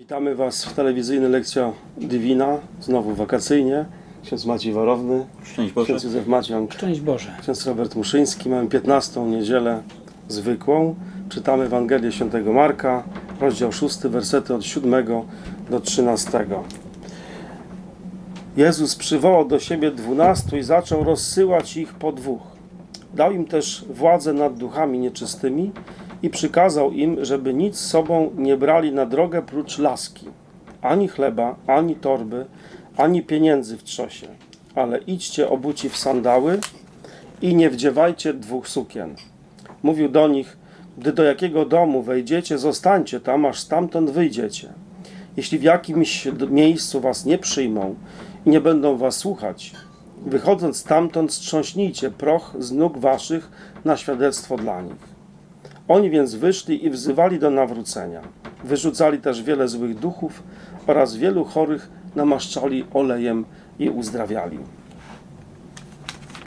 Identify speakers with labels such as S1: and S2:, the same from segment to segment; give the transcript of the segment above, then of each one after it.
S1: Witamy Was w telewizyjnej Lekcja Divina, znowu wakacyjnie. Ksiądz Maciej Warowny,
S2: Szczęść Boże.
S1: ksiądz Józef Maciąg,
S3: Szczęść Boże.
S1: ksiądz Robert Muszyński. Mamy 15 niedzielę zwykłą. Czytamy Ewangelię Świętego Marka, rozdział 6, wersety od 7 do 13. Jezus przywołał do siebie dwunastu i zaczął rozsyłać ich po dwóch. Dał im też władzę nad duchami nieczystymi i przykazał im, żeby nic z sobą nie brali na drogę prócz laski, ani chleba, ani torby, ani pieniędzy w trzosie, ale idźcie obuci w sandały i nie wdziewajcie dwóch sukien. Mówił do nich, gdy do jakiego domu wejdziecie, zostańcie tam, aż stamtąd wyjdziecie. Jeśli w jakimś miejscu was nie przyjmą i nie będą was słuchać, wychodząc stamtąd strząśnijcie proch z nóg waszych na świadectwo dla nich. Oni więc wyszli i wzywali do nawrócenia. Wyrzucali też wiele złych duchów oraz wielu chorych namaszczali olejem i uzdrawiali.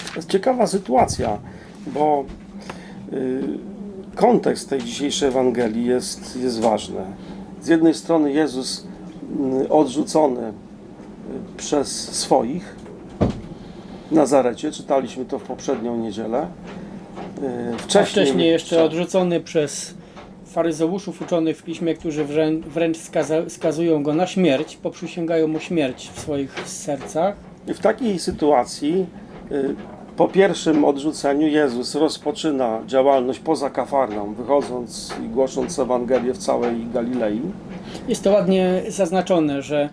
S1: To jest ciekawa sytuacja, bo y, kontekst tej dzisiejszej Ewangelii jest, jest ważny. Z jednej strony Jezus y, odrzucony y, przez swoich w Nazarecie, czytaliśmy to w poprzednią niedzielę. Y, Wcześniej,
S3: wcześniej jeszcze odrzucony przez faryzeuszów uczonych w piśmie, którzy wrę- wręcz skaza- skazują go na śmierć, poprzysięgają mu śmierć w swoich sercach.
S1: W takiej sytuacji y, po pierwszym odrzuceniu Jezus rozpoczyna działalność poza Kafarną, wychodząc i głosząc Ewangelię w całej Galilei.
S3: Jest to ładnie zaznaczone, że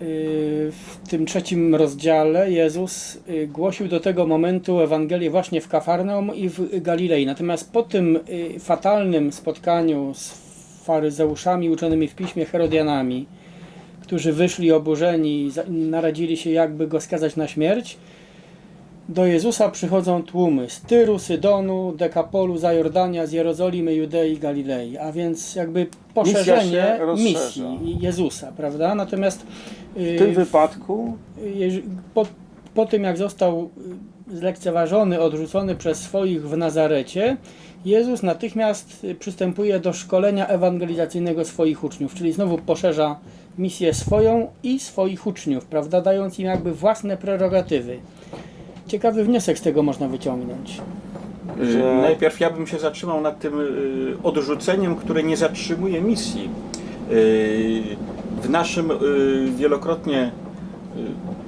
S3: w tym trzecim rozdziale Jezus yy, głosił do tego momentu Ewangelię właśnie w Kafarnaum i w Galilei. Natomiast po tym yy, fatalnym spotkaniu z faryzeuszami uczonymi w piśmie Herodianami, którzy wyszli oburzeni i naradzili się jakby go skazać na śmierć, do Jezusa przychodzą tłumy z Tyru, Sydonu, Dekapolu, Zajordania, z Jerozolimy, Judei, Galilei, a więc jakby poszerzenie misji Jezusa, prawda? Natomiast y,
S1: W tym wypadku
S3: po, po tym jak został y, zlekceważony, odrzucony przez swoich w Nazarecie, Jezus natychmiast y, przystępuje do szkolenia ewangelizacyjnego swoich uczniów, czyli znowu poszerza misję swoją i swoich uczniów, prawda, dając im jakby własne prerogatywy. Ciekawy wniosek z tego można wyciągnąć.
S2: Y,
S1: Że-
S2: Najpierw ja bym się zatrzymał nad tym y, odrzuceniem, które nie zatrzymuje misji. Y, W naszym wielokrotnie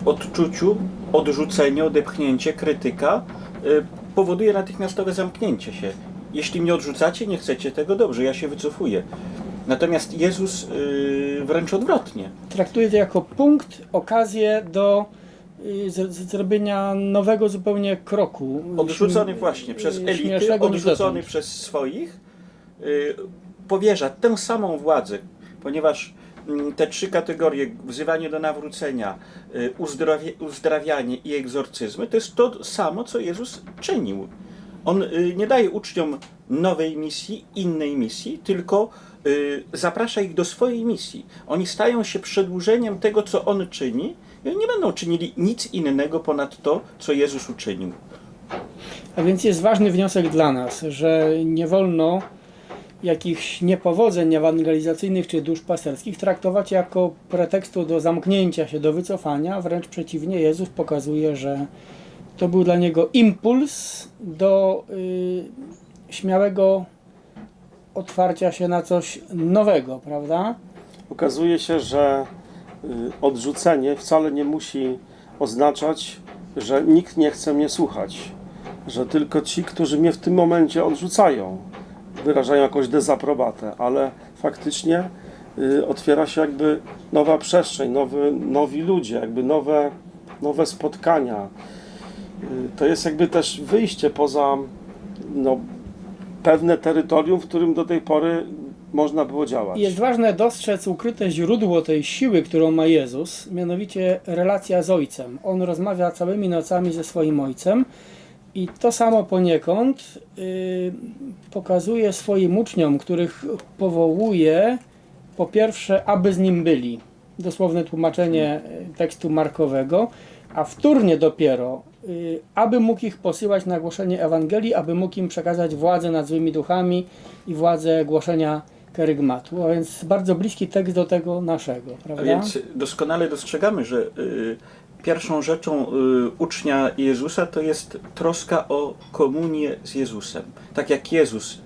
S2: odczuciu odrzucenie, odepchnięcie, krytyka powoduje natychmiastowe zamknięcie się. Jeśli mnie odrzucacie, nie chcecie tego, dobrze, ja się wycofuję. Natomiast Jezus wręcz odwrotnie.
S3: Traktuję to jako punkt, okazję do zrobienia nowego zupełnie kroku.
S2: Odrzucony właśnie przez
S3: y,
S2: elity, odrzucony przez swoich, y, powierza tę samą władzę, ponieważ mm, te trzy kategorie, wzywanie do nawrócenia, y, uzdrowie, uzdrawianie i egzorcyzmy, to jest to samo, co Jezus czynił. On nie daje uczniom nowej misji, innej misji, tylko zaprasza ich do swojej misji. Oni stają się przedłużeniem tego, co On czyni nie będą czynili nic innego ponad to, co Jezus uczynił.
S3: A więc jest ważny wniosek dla nas, że nie wolno jakichś niepowodzeń ewangelizacyjnych czy duszpasterskich traktować jako pretekstu do zamknięcia się, do wycofania. Wręcz przeciwnie, Jezus pokazuje, że to był dla niego impuls do y, śmiałego otwarcia się na coś nowego, prawda?
S1: okazuje się, że odrzucenie wcale nie musi oznaczać, że nikt nie chce mnie słuchać, że tylko ci, którzy mnie w tym momencie odrzucają, wyrażają jakąś dezaprobatę, ale faktycznie y, otwiera się jakby nowa przestrzeń, nowy, nowi ludzie, jakby nowe, nowe spotkania. Y, To jest jakby też wyjście poza no, pewne terytorium, w którym do tej pory można było działać.
S3: Jest ważne dostrzec ukryte źródło tej siły, którą ma Jezus, mianowicie relacja z Ojcem. On rozmawia całymi nocami ze swoim Ojcem i to samo poniekąd y, pokazuje swoim uczniom, których powołuje po pierwsze, aby z Nim byli. Dosłowne tłumaczenie y, tekstu markowego, a wtórnie dopiero, y, aby mógł ich posyłać na głoszenie Ewangelii, aby mógł im przekazać władzę nad złymi duchami i władzę głoszenia kerygmatu, a więc bardzo bliski tekst do tego naszego,
S2: A
S3: prawda?
S2: więc doskonale dostrzegamy, że y, pierwszą rzeczą y, ucznia Jezusa to jest troska o komunię z Jezusem. Tak jak Jezus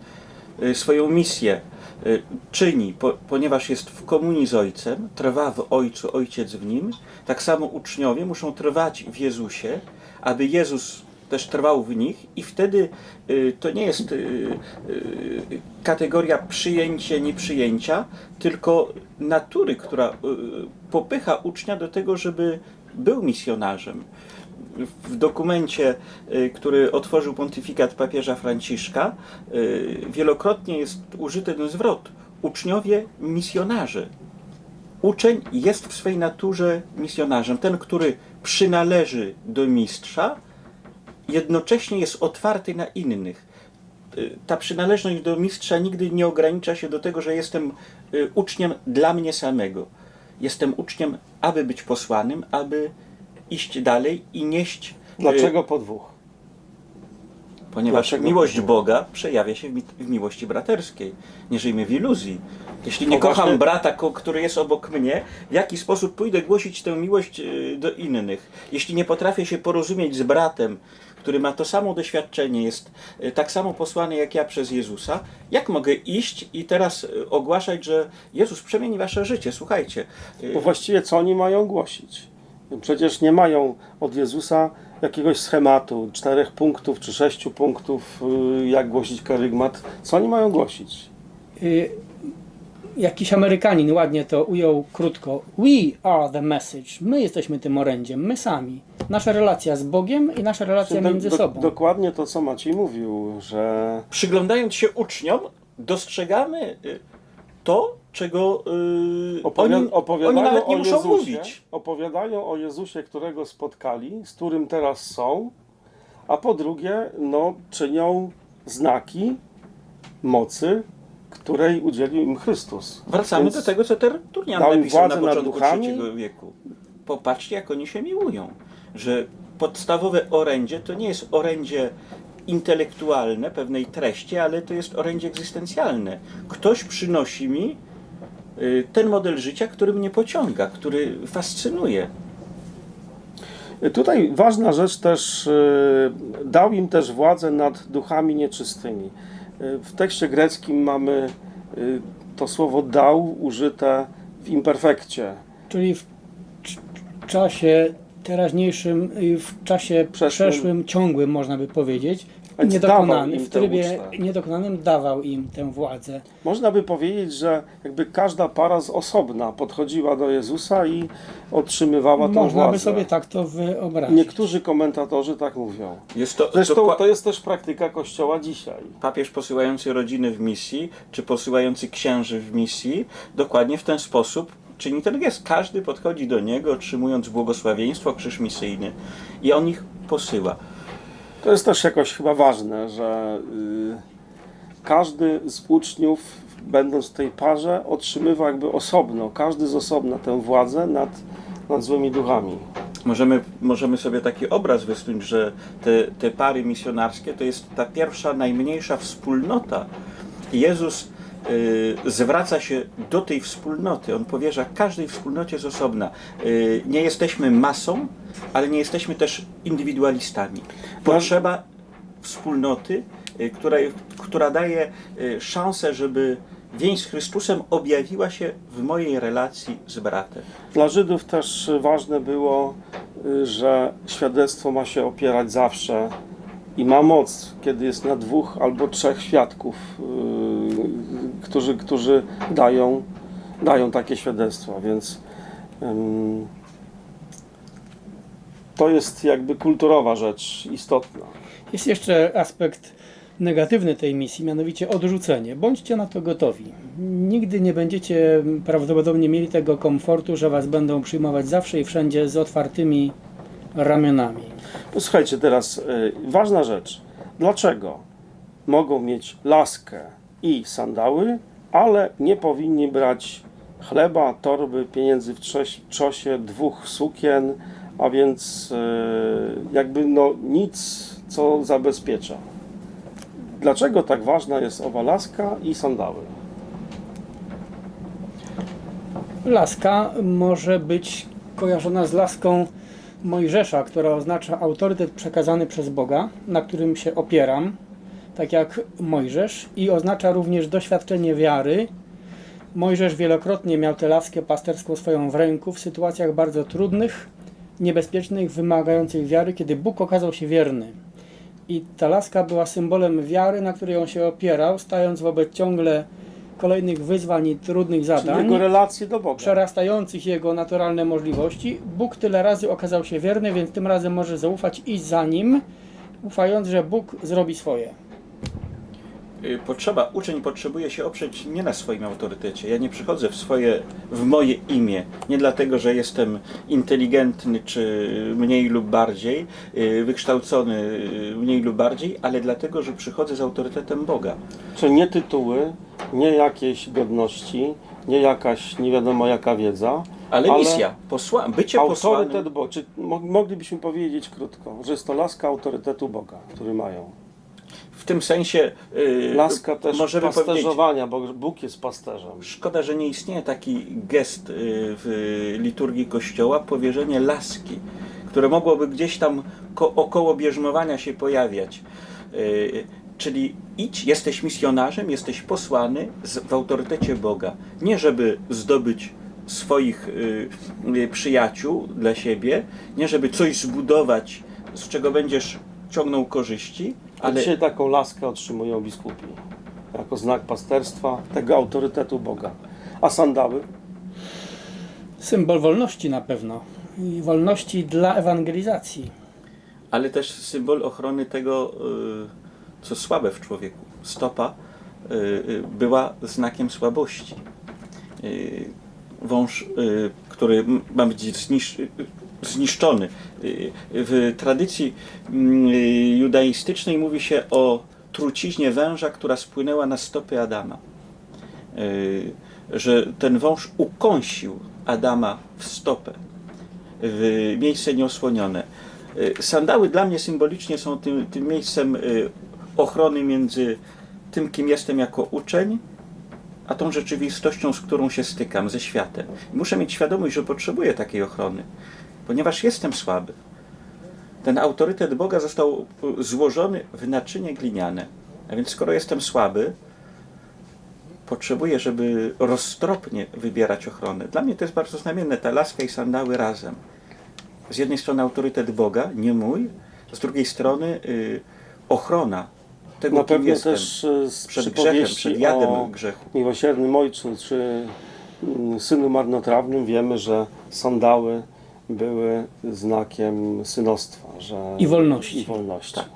S2: y, swoją misję y, czyni, po, ponieważ jest w komunii z Ojcem, trwa w Ojcu, Ojciec w Nim, tak samo uczniowie muszą trwać w Jezusie, aby Jezus też trwał w nich i wtedy y, to nie jest y, y, kategoria przyjęcia, nieprzyjęcia, tylko natury, która popycha ucznia do tego, żeby był misjonarzem. W dokumencie, który otworzył pontyfikat papieża Franciszka, wielokrotnie jest użyty ten zwrot. Uczniowie misjonarze. Uczeń jest w swej naturze misjonarzem. Ten, który przynależy do mistrza, jednocześnie jest otwarty na innych. Y, Ta przynależność do mistrza nigdy nie ogranicza się do tego, że jestem y, uczniem dla mnie samego. Jestem uczniem, aby być posłanym, aby iść dalej i nieść. y,
S1: Dlaczego po dwóch?
S2: Ponieważ
S1: Dlaczego
S2: miłość? Boga przejawia się w, mi- w miłości braterskiej. Nie żyjmy w iluzji. Jeśli nie
S1: No
S2: kocham
S1: właśnie-
S2: brata, który jest obok mnie, w jaki sposób pójdę głosić tę miłość do innych? Jeśli nie potrafię się porozumieć z bratem, który ma to samo doświadczenie, jest y, tak samo posłany jak ja przez Jezusa, jak mogę iść i teraz y, ogłaszać, że Jezus przemieni wasze życie? Słuchajcie. y,
S1: Bo właściwie co oni mają głosić? Przecież nie mają od Jezusa jakiegoś schematu, czterech punktów czy sześciu punktów, jak głosić karygmat. Co oni mają głosić?
S3: Y, Jakiś Amerykanin ładnie to ujął krótko. We are the message. My jesteśmy tym orędziem, my sami. Nasza relacja z Bogiem i nasza relacja
S1: Do-
S3: między
S1: do-
S3: sobą.
S1: Dokładnie to, co Maciej mówił, że
S2: przyglądając się uczniom, dostrzegamy y, to, czego y,
S1: opowiada,
S2: oni,
S1: opowiadają
S2: oni nawet nie
S1: o
S2: muszą
S1: Jezusie,
S2: mówić.
S1: opowiadają o Jezusie, którego spotkali, z którym teraz są, a po drugie, no, czynią znaki mocy, której udzielił im Chrystus.
S2: Wracamy
S1: Więc
S2: do tego, co Tertullian napisał na początku
S1: duchami.
S2: III wieku. Popatrzcie, jak oni się miłują. Że podstawowe orędzie to nie jest orędzie intelektualne pewnej treści, ale to jest orędzie egzystencjalne. Ktoś przynosi mi y, ten model życia, który mnie pociąga, który fascynuje.
S1: Tutaj ważna rzecz też, y, dał im też władzę nad duchami nieczystymi. Y, W tekście greckim mamy to słowo dał użyte w imperfekcie.
S3: Czyli w cz- czasie teraźniejszym i w czasie
S1: Przeszłym.
S3: przeszłym, ciągłym można by powiedzieć, niedokonanym, w trybie niedokonanym dawał im tę władzę.
S1: Można by powiedzieć, że jakby każda para z osobna podchodziła do Jezusa i otrzymywała tę
S3: Można
S1: władzę.
S3: by sobie tak to wyobrazić.
S1: Niektórzy komentatorzy tak mówią.
S2: Jest to,
S1: Zresztą
S2: dokła-
S1: to jest też praktyka Kościoła dzisiaj.
S2: papież posyłający rodziny w misji, czy posyłający księży w misji, dokładnie w ten sposób czyni ten gest. Każdy podchodzi do niego, otrzymując błogosławieństwo, krzyż misyjny i on ich posyła.
S1: To jest też jakoś chyba ważne, że y, każdy z uczniów, będąc w tej parze, otrzymywał jakby osobno, każdy z osobna tę władzę nad, nad złymi duchami.
S2: Możemy, możemy sobie taki obraz wysnuć, że te, te pary misjonarskie to jest ta pierwsza, najmniejsza wspólnota. Jezus zwraca się do tej wspólnoty. On powierza każdej wspólnocie z osobna. Y, nie jesteśmy masą, ale nie jesteśmy też indywidualistami. Potrzeba wspólnoty, y, która, która daje y, szansę, żeby więź z Chrystusem objawiła się w mojej relacji z bratem.
S1: Dla Żydów też ważne było, y, że świadectwo ma się opierać zawsze i ma moc, kiedy jest na dwóch albo trzech świadków, y, którzy, którzy dają, dają takie świadectwa, więc ym, to jest jakby kulturowa rzecz istotna.
S3: Jest jeszcze aspekt negatywny tej misji, mianowicie odrzucenie. Bądźcie na to gotowi. Nigdy nie będziecie prawdopodobnie mieli tego komfortu, że was będą przyjmować zawsze i wszędzie z otwartymi ramionami.
S1: Posłuchajcie teraz, y, ważna rzecz. Dlaczego mogą mieć laskę i sandały, ale nie powinni brać chleba, torby, pieniędzy w czosie, dwóch sukien, a więc y, jakby no nic, co zabezpiecza. Dlaczego tak ważna jest owa laska i sandały?
S3: Laska może być kojarzona z laską Mojżesza, która oznacza autorytet przekazany przez Boga, na którym się opieram, tak jak Mojżesz, i oznacza również doświadczenie wiary. Mojżesz wielokrotnie miał tę laskę pasterską swoją w ręku w sytuacjach bardzo trudnych, niebezpiecznych, wymagających wiary, kiedy Bóg okazał się wierny. I ta laska była symbolem wiary, na której on się opierał, stając wobec ciągle kolejnych wyzwań i trudnych
S1: Czyli
S3: zadań
S1: jego relacje do Boga.
S3: przerastających jego naturalne możliwości. Bóg tyle razy okazał się wierny, więc tym razem może zaufać i za nim, ufając, że Bóg zrobi swoje.
S2: Y, Potrzeba, uczeń potrzebuje się oprzeć nie na swoim autorytecie. Ja nie przychodzę w swoje, w moje imię, nie dlatego, że jestem inteligentny czy mniej lub bardziej, y, wykształcony y, mniej lub bardziej, ale dlatego, że przychodzę z autorytetem Boga.
S1: Czyli nie tytuły, nie jakieś godności, nie jakaś nie wiadomo jaka wiedza,
S2: Ale,
S1: Ale
S2: misja, posła, bycie posłanym.
S1: autorytet Boga. Czy mo- moglibyśmy powiedzieć krótko, że jest to laska autorytetu Boga, który mają.
S2: W tym sensie y,
S1: Laska też
S2: możemy
S1: pasterzowania, bo Bóg jest pasterzem.
S2: Szkoda, że nie istnieje taki gest y, w liturgii Kościoła, powierzenie laski, które mogłoby gdzieś tam ko- około bierzmowania się pojawiać. Y, Czyli idź, jesteś misjonarzem, jesteś posłany z, w autorytecie Boga. Nie żeby zdobyć swoich y, y, przyjaciół dla siebie, nie żeby coś zbudować, z czego będziesz ciągnął korzyści,
S1: Ale
S2: ale
S1: dzisiaj taką laskę otrzymują biskupi. Jako znak pasterstwa, tego autorytetu Boga. A sandały?
S3: Symbol wolności na pewno. I wolności dla ewangelizacji.
S2: ale też symbol ochrony tego, y, co słabe w człowieku. Stopa y, y, była znakiem słabości. Wąż, który ma być znisz, y, zniszczony. Y, W tradycji mm, y, judaistycznej mówi się o truciźnie węża, która spłynęła na stopy Adama. Y, Że ten wąż ukąsił Adama w stopę w miejsce nieosłonione. Sandały dla mnie symbolicznie są tym, tym miejscem ochrony między tym, kim jestem jako uczeń, a tą rzeczywistością, z którą się stykam, ze światem. Muszę mieć świadomość, że potrzebuję takiej ochrony, ponieważ jestem słaby. Ten autorytet Boga został y, złożony w naczynie gliniane. A więc skoro jestem słaby, potrzebuję, żeby roztropnie wybierać ochronę. Dla mnie to jest bardzo znamienne, ta laska i sandały razem. Z jednej strony autorytet Boga, nie mój, z drugiej strony y, ochrona tego,
S1: Na pewno
S2: jestem.
S1: też e, z
S2: przed grzechem, przed jadem
S1: o
S2: grzechu.
S1: miłosiernym ojcu czy mm, synu marnotrawnym wiemy, że sandały były znakiem synostwa. Że
S3: I wolności.
S1: I wolności.
S2: Tak.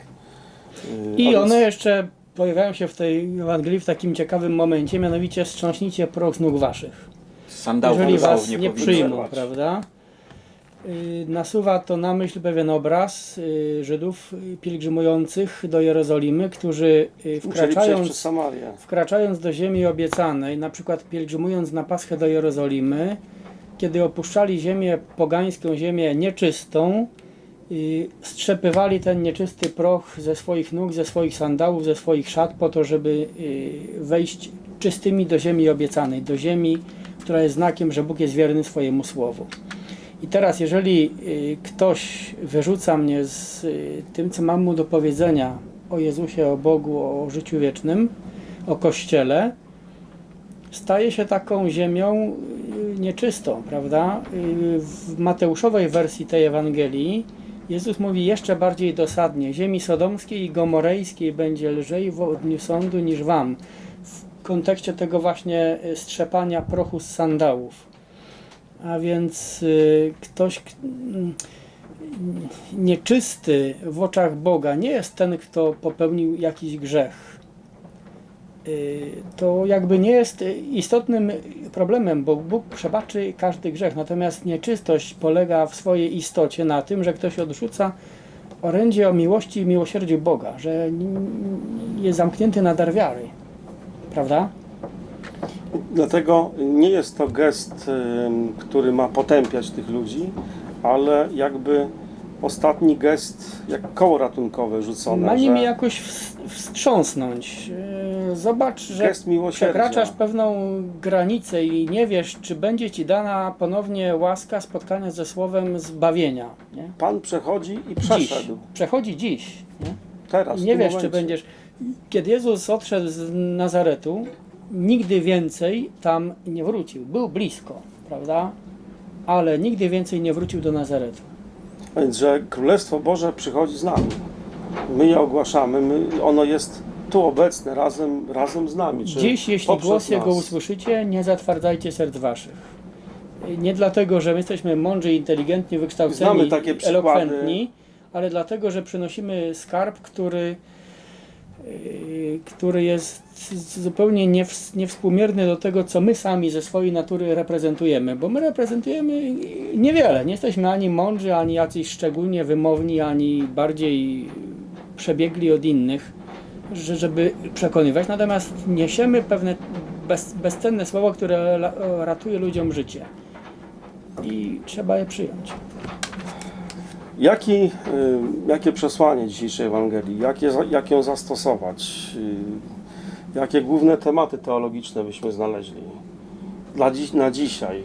S1: Y,
S3: I one jeszcze pojawiają się w tej Ewangelii w takim ciekawym momencie, mianowicie strząśnijcie proch z nóg waszych.
S2: Sandałów
S3: Jeżeli was nie,
S2: powinno
S3: przyjmą,
S2: zerwać.
S3: prawda? Y, Nasuwa to na myśl pewien obraz y, Żydów pielgrzymujących do Jerozolimy, którzy wkraczając. Wkraczając do ziemi obiecanej, na przykład pielgrzymując na Paschę do Jerozolimy, kiedy opuszczali ziemię pogańską, ziemię nieczystą, i strzepywali ten nieczysty proch ze swoich nóg, ze swoich sandałów, ze swoich szat po to, żeby y, wejść czystymi do ziemi obiecanej, do ziemi, która jest znakiem, że Bóg jest wierny swojemu słowu. I teraz, jeżeli y, ktoś wyrzuca mnie z y, tym, co mam mu do powiedzenia o Jezusie, o Bogu, o życiu wiecznym, o Kościele, staje się taką ziemią nieczystą, prawda? Y, W Mateuszowej wersji tej Ewangelii Jezus mówi jeszcze bardziej dosadnie: Ziemi sodomskiej i gomorejskiej będzie lżej w dniu sądu niż wam. W kontekście tego właśnie y, strzepania prochu z sandałów. A więc y, ktoś mm, nieczysty w oczach Boga nie jest ten, kto popełnił jakiś grzech. Y, To jakby nie jest y, istotnym problemem, bo Bóg przebaczy każdy grzech. Natomiast nieczystość polega w swojej istocie na tym, że ktoś odrzuca orędzie o miłości i miłosierdziu Boga, że jest zamknięty na dar wiary. Prawda?
S1: Dlatego nie jest to gest, ym, który ma potępiać tych ludzi, ale jakby ostatni gest, jak koło ratunkowe rzucone.
S3: Ma
S1: że...
S3: nimi jakoś ws- wstrząsnąć. Yy, Zobacz, że
S1: Gest miłosierdzia.
S3: przekraczasz pewną granicę i nie wiesz, czy będzie ci dana ponownie łaska spotkania ze słowem zbawienia. Nie?
S1: Pan przechodzi i
S3: Dziś.
S1: przeszedł.
S3: Przechodzi dziś. Nie?
S1: Teraz,
S3: I
S1: w
S3: nie
S1: tym
S3: wiesz, czy
S1: momencie.
S3: będziesz. Kiedy Jezus odszedł z Nazaretu, nigdy więcej tam nie wrócił. Był blisko, prawda? Ale nigdy więcej nie wrócił do Nazaretu.
S1: Więc, że Królestwo Boże przychodzi z nami. My je ogłaszamy, my, ono jest tu obecne razem, razem z nami.
S3: Dziś, jeśli głos Jego usłyszycie, nie zatwardzajcie serc waszych. Nie dlatego, że my jesteśmy mądrzy, inteligentni, wykształceni,
S1: Znamy takie przykłady.
S3: elokwentni, ale dlatego, że przynosimy skarb, który, który jest zupełnie niews- niewspółmierny do tego, co my sami ze swojej natury reprezentujemy, bo my reprezentujemy niewiele. Nie jesteśmy ani mądrzy, ani jacyś szczególnie wymowni, ani bardziej przebiegli od innych, że- żeby przekonywać. Natomiast niesiemy pewne bez, bezcenne słowo, które ratuje ludziom życie. I trzeba je przyjąć.
S1: Jaki, y, jakie przesłanie dzisiejszej Ewangelii? Jakie, za- jak ją zastosować? Y, jakie główne tematy teologiczne byśmy znaleźli dla dziś, na dzisiaj?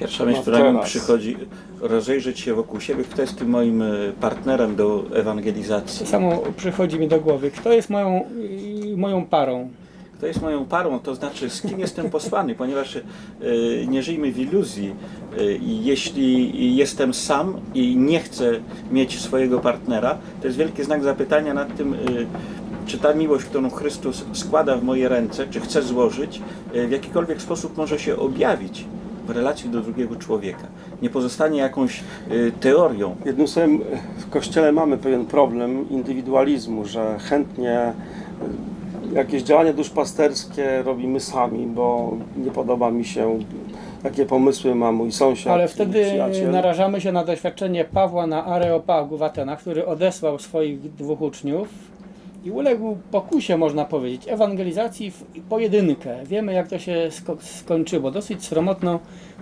S2: Pierwsza myśl, która mi przychodzi, rozejrzeć się wokół siebie, kto jest tym moim e, partnerem do ewangelizacji.
S3: To samo przychodzi mi do głowy. Kto jest moją, y, moją parą?
S2: Kto jest moją parą, to znaczy z kim jestem posłany, ponieważ e, nie żyjmy w iluzji. I jeśli jestem sam i nie chcę mieć swojego partnera, to jest wielki znak zapytania nad tym, e, czy ta miłość, którą Chrystus składa w moje ręce, czy chce złożyć, w jakikolwiek sposób może się objawić w relacji do drugiego człowieka. Nie pozostanie jakąś teorią,
S1: Jednym słowem, w Kościele mamy pewien problem indywidualizmu, że chętnie y, jakieś działania duszpasterskie robimy sami, bo nie podoba mi się, jakie pomysły ma mój sąsiad.
S3: Ale wtedy
S1: przyjaciel.
S3: narażamy się na doświadczenie Pawła na Areopagu w Atenach, który odesłał swoich dwóch uczniów i uległ pokusie, można powiedzieć, ewangelizacji w pojedynkę. Wiemy, jak to się sko- skończyło. Dosyć sromotną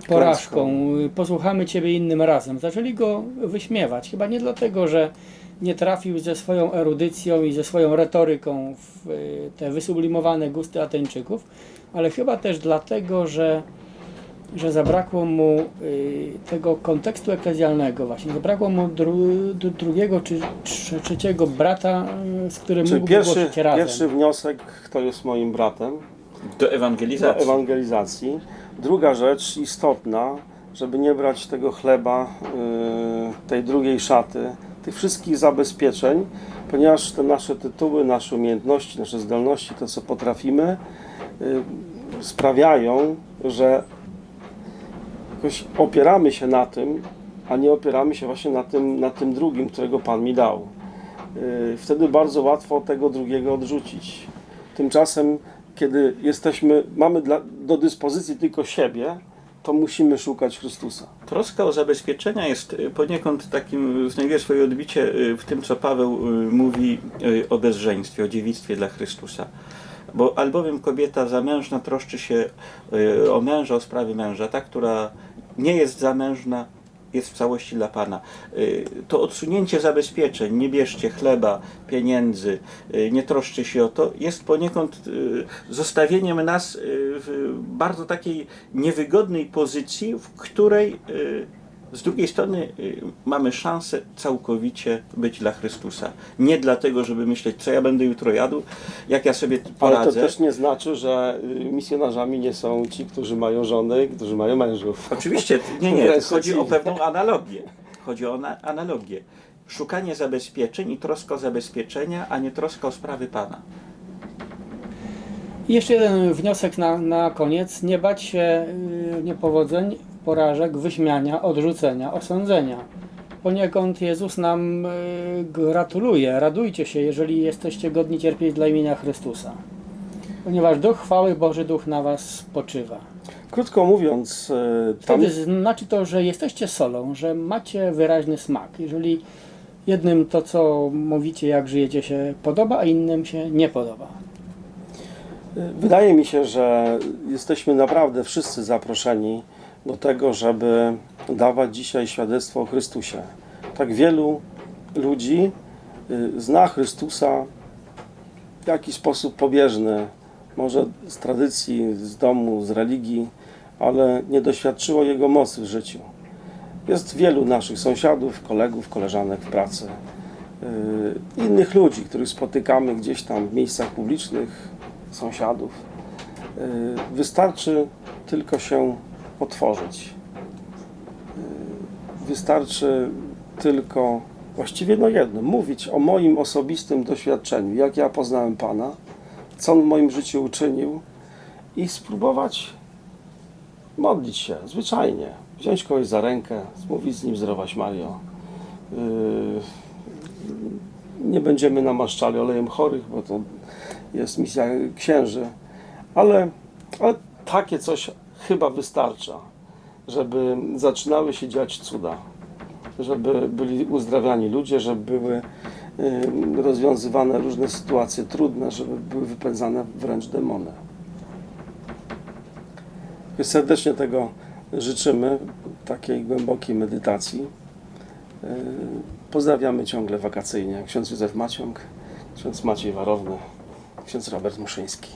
S3: porażką. Posłuchamy Ciebie innym razem. Zaczęli go wyśmiewać. Chyba nie dlatego, że nie trafił ze swoją erudycją i ze swoją retoryką w y, te wysublimowane gusty Ateńczyków, ale chyba też dlatego, że że zabrakło mu y, tego kontekstu eklezjalnego właśnie, zabrakło mu dru, dru, drugiego czy trze- trzeciego brata, y, z którym
S1: Czyli
S3: mógł
S1: pierwszy,
S3: głosić razem.
S1: pierwszy wniosek, kto jest moim bratem,
S2: do
S1: do
S2: ewangelizacji.
S1: ewangelizacji. Druga rzecz istotna, żeby nie brać tego chleba, tej drugiej szaty, tych wszystkich zabezpieczeń, ponieważ te nasze tytuły, nasze umiejętności, nasze zdolności, to co potrafimy, y, sprawiają, że jakoś opieramy się na tym, a nie opieramy się właśnie na tym, na tym drugim, którego Pan mi dał. Y, Wtedy bardzo łatwo tego drugiego odrzucić. Tymczasem, kiedy jesteśmy, mamy dla, do dyspozycji tylko siebie, to musimy szukać Chrystusa.
S2: Troska o zabezpieczenia jest y, poniekąd takim, znajduje swoje odbicie y, w tym, co Paweł y, mówi o bezżeństwie, o dziewictwie dla Chrystusa. Bo albowiem kobieta zamężna troszczy się o męża, o sprawy męża, ta, która nie jest zamężna, jest w całości dla Pana. Y, To odsunięcie zabezpieczeń, nie bierzcie chleba, pieniędzy, y, nie troszczcie się o to, jest poniekąd y, zostawieniem nas w bardzo takiej niewygodnej pozycji, w której z drugiej strony y, mamy szansę całkowicie być dla Chrystusa. Nie dlatego, żeby myśleć, co ja będę jutro jadł, jak ja sobie
S1: Ale to
S2: poradzę.
S1: też nie znaczy, że y, misjonarzami nie są ci, którzy mają żony, którzy mają mężów.
S2: Oczywiście, nie, nie, chodzi o pewną analogię. Chodzi o na, analogię. Szukanie zabezpieczeń i troska o zabezpieczenia, a nie troska o sprawy Pana.
S3: I jeszcze jeden wniosek na, na koniec. Nie bać się y, niepowodzeń, porażek, wyśmiania, odrzucenia, osądzenia. Poniekąd Jezus nam y, gratuluje. Radujcie się, jeżeli jesteście godni cierpieć dla imienia Chrystusa. Ponieważ Duch chwały Boży Duch na was spoczywa.
S1: Krótko mówiąc, y, tam,
S3: Wtedy znaczy to, że jesteście solą, że macie wyraźny smak. Jeżeli jednym to, co mówicie, jak żyjecie, się podoba, a innym się nie podoba.
S1: Wydaje mi się, że jesteśmy naprawdę wszyscy zaproszeni do tego, żeby dawać dzisiaj świadectwo o Chrystusie. Tak wielu ludzi y, zna Chrystusa w jakiś sposób pobieżne, może z tradycji, z domu, z religii, ale nie doświadczyło jego mocy w życiu. Jest wielu naszych sąsiadów, kolegów, koleżanek w pracy, yy, innych ludzi, których spotykamy gdzieś tam w miejscach publicznych, sąsiadów. Yy, Wystarczy tylko się otworzyć. Yy, Wystarczy tylko, właściwie no jedno, mówić o moim osobistym doświadczeniu, jak ja poznałem Pana, co On w moim życiu uczynił i spróbować modlić się, zwyczajnie. Wziąć kogoś za rękę, mówić z nim zdrowaś Mario. Yy, nie będziemy namaszczali olejem chorych, bo to jest misja księży, ale, ale takie coś chyba wystarcza, żeby zaczynały się dziać cuda, żeby byli uzdrawiani ludzie, żeby były yy, rozwiązywane różne sytuacje trudne, żeby były wypędzane wręcz demony. Serdecznie tego życzymy, takiej głębokiej medytacji. Yy, Pozdrawiamy ciągle wakacyjnie ksiądz Józef Maciąg, ksiądz Maciej Warowny, ksiądz Robert Muszyński.